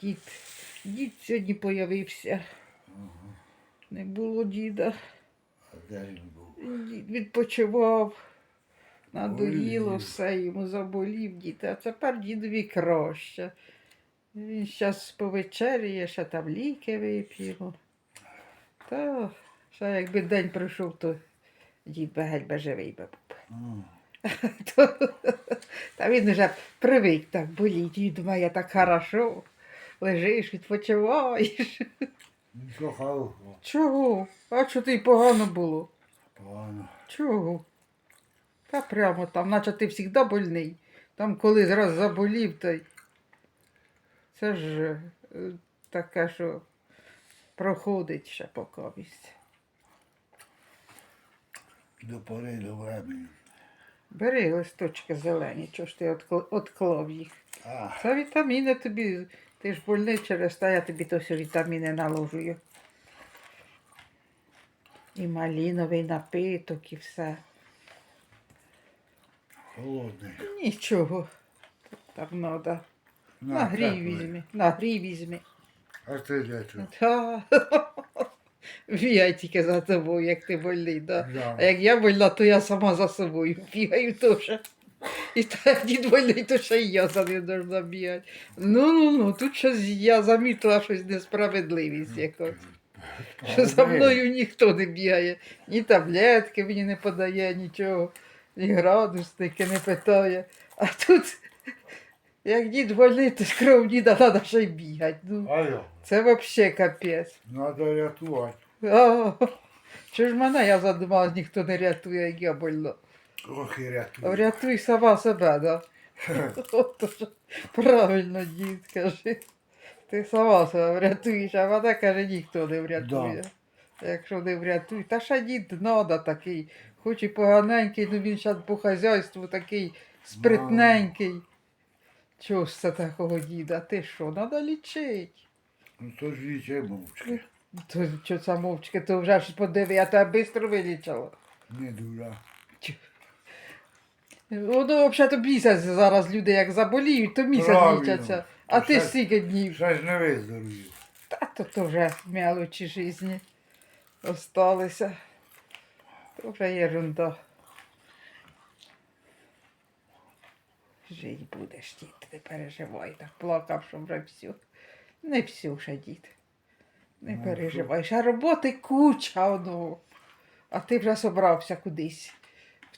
Дід, дід сьогодні появився. Не було діда. А де він був? Дід відпочивав. Надоїло Ой. все, йому заболів дід, а тепер дідові краще. Він зараз повечеряє, ще там ліки вип'ємо. Та ще якби день прийшов, то дід би геть би живий би був. Та він вже привик так боліть. Він думає, так хорошо. Лежиш, відпочиваєш. Хорошого. Чого? А що ти погано було? Погано. Чого? Та прямо там, наче ти завжди больний. Там коли раз заболів, то це ж е, таке, що проходить ще покомість. До пори до времени. Бери листочки зелені, чого ж ти отклав їх. А, Це вітаміни тобі. Ти ж больний через те, я тобі то все вітаміни наложую. І маліновий напиток, і все. холодний. Нічого. Так надо. На грій теплий. візьми, на грій візьми. А ти для чого? Та. Бігай тільки за тобою, як ти больний, да. Да. А як я больна, то я сама за собою бігаю теж. І так дід больний, то ще й я за ним должна бігати. Ну, ну, ну, тут щось я замітила щось несправедливість якось. Що за мною ніхто не бігає, ні таблетки мені не подає, нічого, ні градусники не питає. А тут, як дід больний, то кров діда треба ще й бігати. Ну, це взагалі капець. Надо рятувати. А, ж мене, я задумалась, ніхто не рятує, як я больна. Трохи рятую. Врятуй сама себе, да? Ото правильно, дід, каже. Ти сама себе врятуєш, а мене каже, ніхто не врятує. Якщо не врятує. Та ще дід надо такий, хоч і поганенький, ну він зараз по хазяйству такий спритненький. Чого ж це такого діда? Ти що, треба лічити? Ну то ж лічай мовчки. То що це мовчки, то вже ж подиви, я тебе швидко вилічила. Не дура. Воно взагалі місяць зараз люди як заболіють, то місяць Правильно. лічаться. А ти ще- стільки днів. Ще ж не виздоровів. Та то, то вже мелочі житті осталися. То вже ерунда. Жить будеш, дід, не переживай, так плакав, що вже все. Не все вже, дід. Не Ну, переживай. Ще роботи куча одного. А ти вже собрався кудись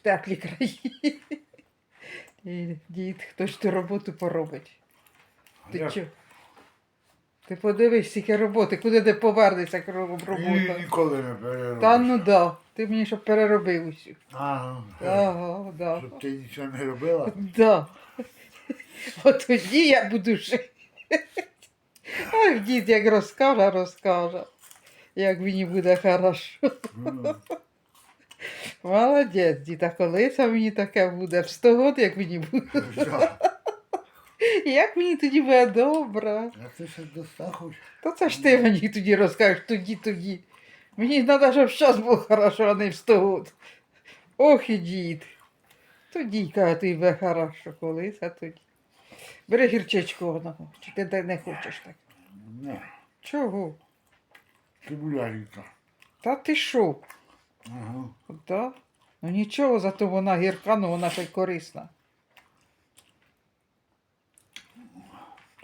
теплі країни. І, дід, хто ж ту роботу поробить? Ти як? чо? Ти подивись, скільки роботи, куди ти повернешся кругом І робота. ніколи не переробиш. Та ну да, ти мені щоб переробив усю. Ага. Ага, да. Щоб ти нічого не робила? Да. От тоді я буду жити. Ай, дід як розкаже, розкаже. Як мені буде хорошо. Ну, Молодець, дід, а коли це мені таке буде? В 100 год, як мені буде? Як мені тоді буде добре? А ти ще достахуєш? Та це ж ти мені тоді розкажеш, тоді, тоді. Мені треба, щоб зараз було хорошо, а не в 100 год. Ох і дід. Тоді, каже, тобі буде хорошо, коли це тоді. Бери гірчичку одного, чи ти не хочеш так. Не. Чого? Цибуляріка. Та ти що? Ага. Да? Ну нічого, зато вона гірка, ну вона ще й корисна.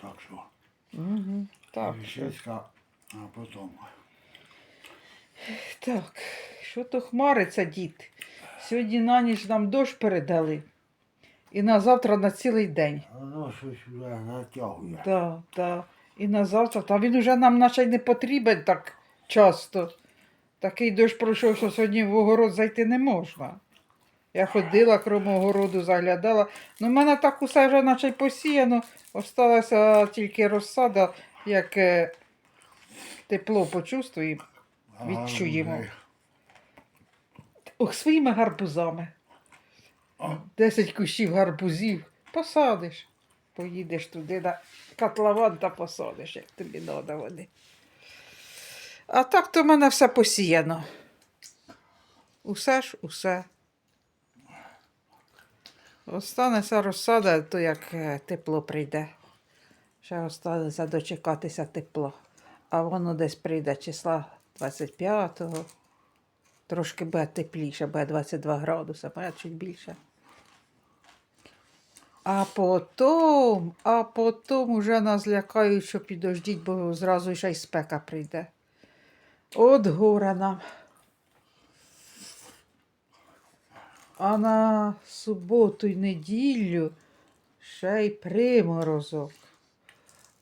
Так що. Угу. Так, що, а потім. так, що то хмариться, дід? Сьогодні на ніч нам дощ передали. І на завтра на цілий день. Воно щось вже натягує. Да, да. І на завтра. Та він уже нам наче й не потрібен так часто. Такий дощ пройшов, що сьогодні в огород зайти не можна. Я ходила крім огороду, заглядала. Ну, в мене так усе вже наче посіяно. Осталася тільки розсада, як тепло почувствуємо. Відчуємо. Ох, своїми гарбузами. Десять кущів гарбузів посадиш. Поїдеш туди на котлован та посадиш, як тобі треба вони. А так то в мене все посіяно. Усе ж, усе. Останеться розсада, то як е, тепло прийде. Ще осталося дочекатися тепла. А воно десь прийде числа 25-го. Трошки буде тепліше, буде 22 градуси, буде чуть більше. А потім, а потім уже нас лякають, що підождіть, бо зразу ще й спека прийде. От гора нам. А на суботу й неділю ще й приморозок.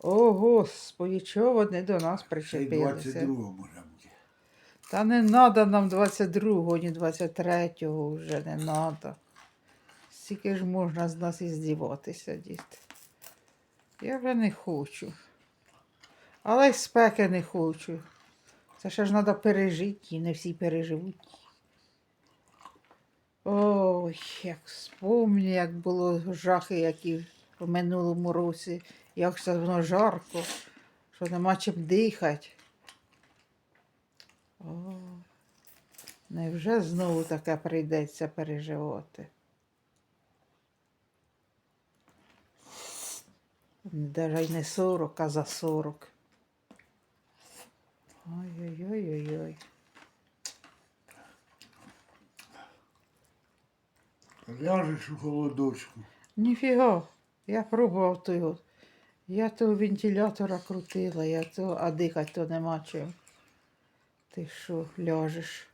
О, Господи, чого вони до нас причепилися? 22 може бути. Та не треба нам 22-го, ні 23-го вже не треба. Скільки ж можна з нас і здіватися, діти. Я вже не хочу. Але й спеки не хочу. Це ще ж треба пережити, не всі переживуть. Ой, як спомню, як було жахи, які в минулому році, як це воно жарко, що нема чим дихати. О, невже знову таке прийдеться переживати? Й не 40, а за 40. Ой-ой-ой-ой-ой. Ляжеш у холодочку. Ніфіга, я пробував того. Я того вентилятора крутила, я то, а дихати то нема чим. Ти що, ляжеш?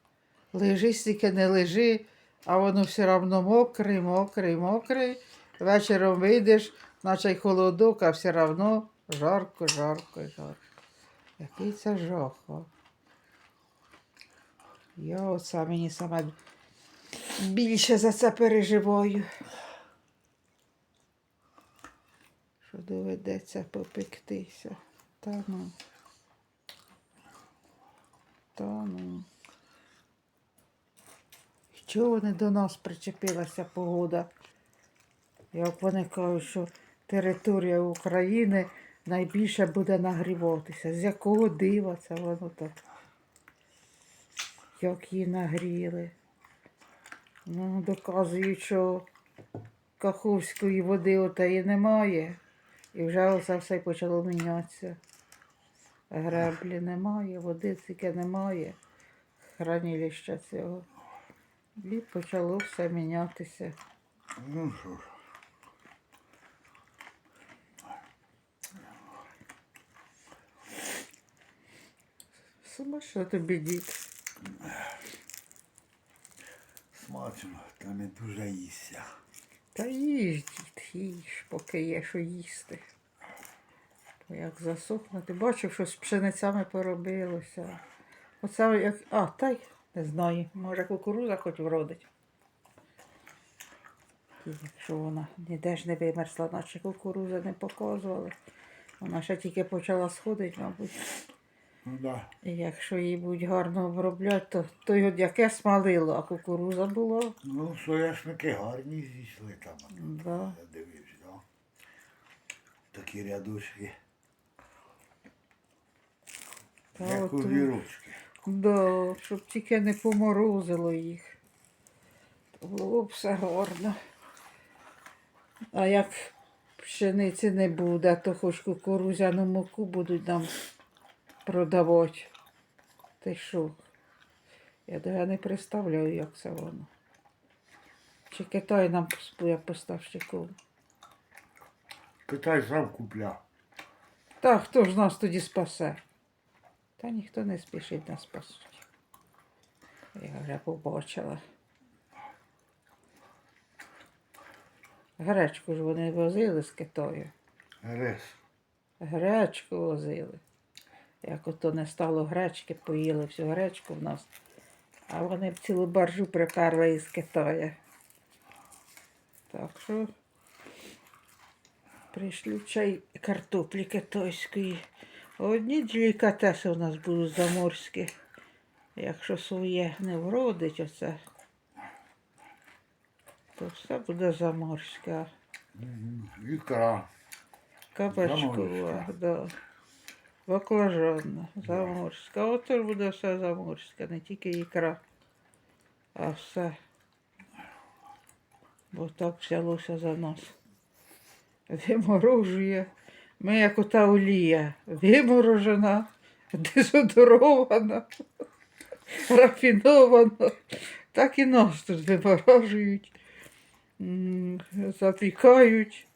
Лежи, стільки не лежи, а воно все одно мокрий, мокрий, мокрий. Вечором вийдеш, наче й холодок, а все одно жарко, жарко, жарко. Який це жах. Я оце мені саме більше за це переживаю. Що доведеться попектися. Та ну. Та ну. Чого вони до нас причепилася погода? Як вони кажуть, що територія України найбільше буде нагріватися. З якого дива це воно так? Як її нагріли. Ну, доказують, що Каховської води отої немає. І вже оце все почало мінятися. Греблі немає, води тільки немає, хранилища цього. І почало все мінятися. Ну що ж. Сама що тобі дід? Смачно, та не дуже їсться. Та їж, дід, їж, поки є що їсти. Бо як засохне, ти бачив, що з пшеницями поробилося. Оце як. А, та й не знаю. Може кукуруза хоч вродить. Якщо вона ніде ж не вимерзла, наче кукуруза не показували. Вона ще тільки почала сходити, мабуть. Ну да. І якщо її будуть гарно обробляти, то, то й от яке смалило, а кукуруза була. Ну, соняшники гарні зійшли там. Да. Я дивився, да. Такі рядочки. Та Як от, огірочки. Да, щоб тільки не поморозило їх. То було б все гарно. А як пшениці не буде, то хоч кукурузяну муку будуть нам продавати. Ти що? Я даже не представляю, як це воно. Чи Китай нам поставщиком? Китай сам купля. Та хто ж нас тоді спасе? Та ніхто не спішить нас спасти. Я вже побачила. Гречку ж вони возили з Китаю. Рес. Гречку возили. Як ото не стало гречки, поїли всю гречку в нас. А вони б цілу баржу приперли із Китаю. Так що прийшли чай картоплі китайської. Одні делікатеси у нас будуть заморські. Якщо своє не вродить оце, то все буде заморське. Ікра. Кабачкова, Заморська. да. Баклажанна, заморська. Ото ж буде все заморське, не тільки ікра, а все. Бо так взялося за нас. Виморожує, Ми як ота олія, виморожена, дезодорована, рафінована. Так і нас тут виморожують, запікають.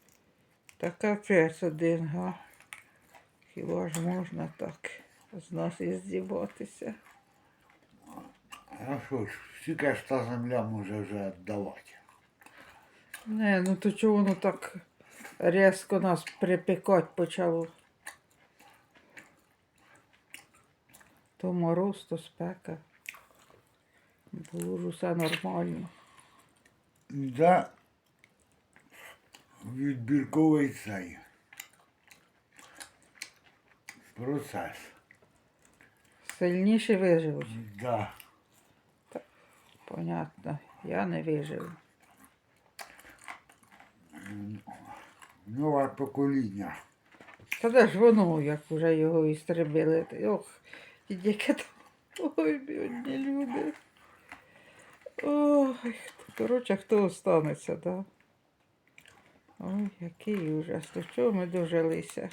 Така капець один, га. Хіба ж можна так з нас і здіватися? А що ж, скільки ж та земля може вже віддавати? Не, ну то чого воно так різко нас припікати почало? То мороз, то спека. Було ж усе нормально. Да, відбірковий цей процес. Сильніші виживуть. Да. Понятно. Я не виживу. Нове покоління. Та де ж воно, як вже його істребили? Ох, і яке там. Ой, бідні люди. Ой, коротше, хто останеться, да? Ой, який ужас. До чого ми дожилися?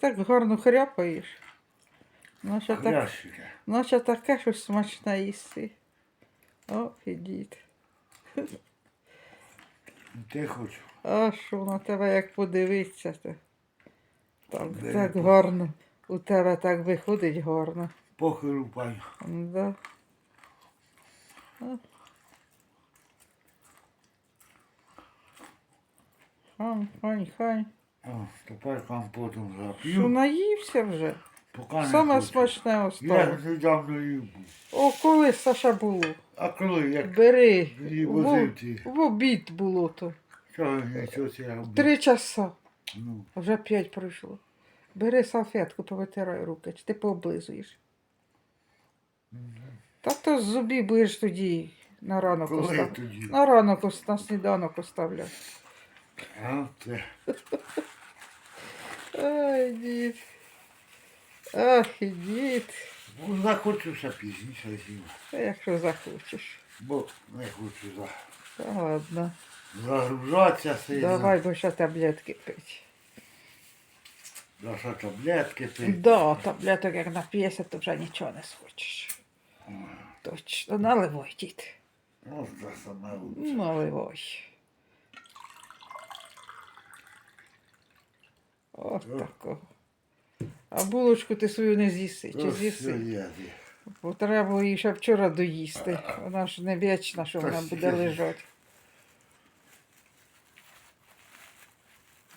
Так гарно хряпаєш. Наче так. Наче таке щось смачне їсти. О, ідіть. Ти хоч А що на тебе як подивитися? То... Так, Де так ти? гарно. У тебе так виходить гарно. похилупай. Да. А. Хань, хань, хань. О, тепер компотом Що зап'ю. наївся вже? Поки не Саме хочу. смачне Я осталось. недавно їв був. О, коли Саша було? А коли як Бери. її В, возив ті, в обід було то. робив? Три часа. Ну, Вже п'ять пройшло. Бери салфетку, повитирай руки, чи ти пооблизуєш. Та то з зубів будеш тоді на ранок коли остав. тоді? На ранок ос- на сніданок оставляв. А, це. Ай, дід. Ах, і дід. Ну, захочуся пізніше з'їм. Якщо захочеш. Бо не хочу за... Та ладно. загружатися сильно. Давай, бо ще таблетки пить. За таблетки пити. Да, таблеток як нап'єся, то вже нічого не схочеш. Точно, наливай, дід. Ну, це саме лучше. Наливай. От такого. А булочку ти свою не з'їси, чи з'їси? Бо треба було її ще вчора доїсти. Вона ж не вічна, що вона буде лежати.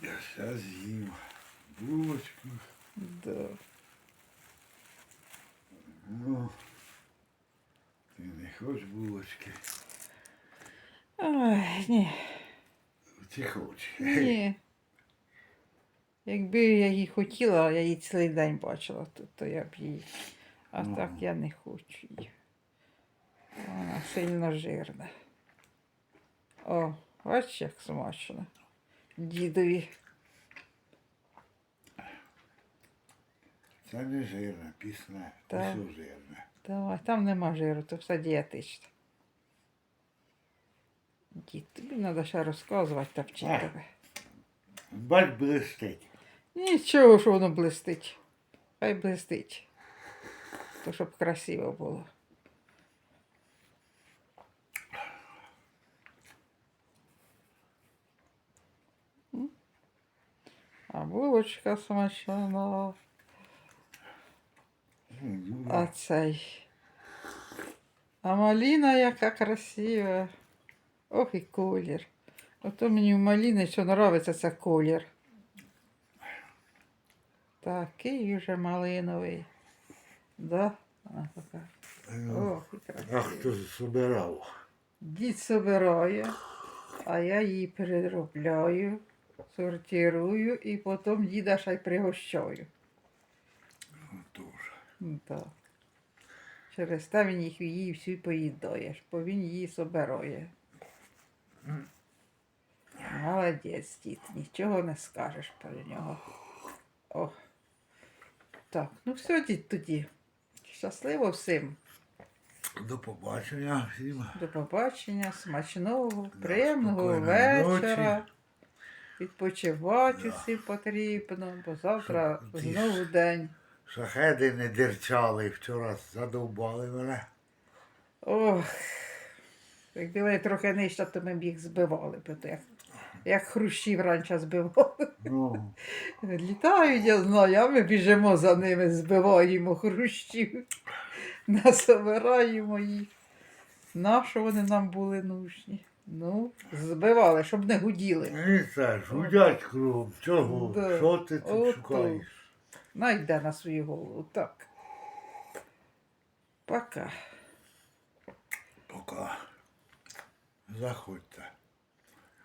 Я зараз з'їм булочку. Да. Ну, ти не хочеш булочки? Ой, ні, Ти хочеш. ні. Якби я її хотіла, я її цілий день бачила, то, то я б її. А Ну. так я не хочу її. Вона сильно жирна. О, бачиш, як смачно. Дідові. Це не жирне, пісне, Так. все жирне. Давай, там нема жиру, то все дієтичне. Дід, тобі треба ще розказувати та вчити Ах. тебе. Бач блистить. Нічого, що воно блистить. Хай блистить. То щоб красиво було. А булочка смачна. А цей. А маліна яка красива. Ох і колір. Ото мені в маліни що подобається це колір. Такий вже малиновий. Да? Вона така. Ну, Ох, і А красива. хто збирав? Дід собирає, а я її переробляю, сортирую і потім діда ще й пригощаю. Дуже. Так. Через те він їх її всю поїдає, бо він її собирає. Молодець, дід, нічого не скажеш про нього. О. Так, ну все, дід тоді. Щасливо всім. До побачення всім. До побачення, смачного, Да, приємного вечора. ночі. Відпочивати Да. усім потрібно, бо завтра ті знову день. Шахеди не дерчали, вчора задовбали мене. Ох, якби вони трохи нижче, то ми б їх збивали. б, то Як, як хрущів раніше збивали. Ну, Літають, я знаю, а ми біжимо за ними, збиваємо хрущів, насобираємо їх. Нащо вони нам були нужні? Ну, збивали, щоб не гуділи. це ж, гудять кругом. Чого? Да. Що ти тут Ото. шукаєш? Найде на свою голову. Так. Пока. Пока. Заходьте.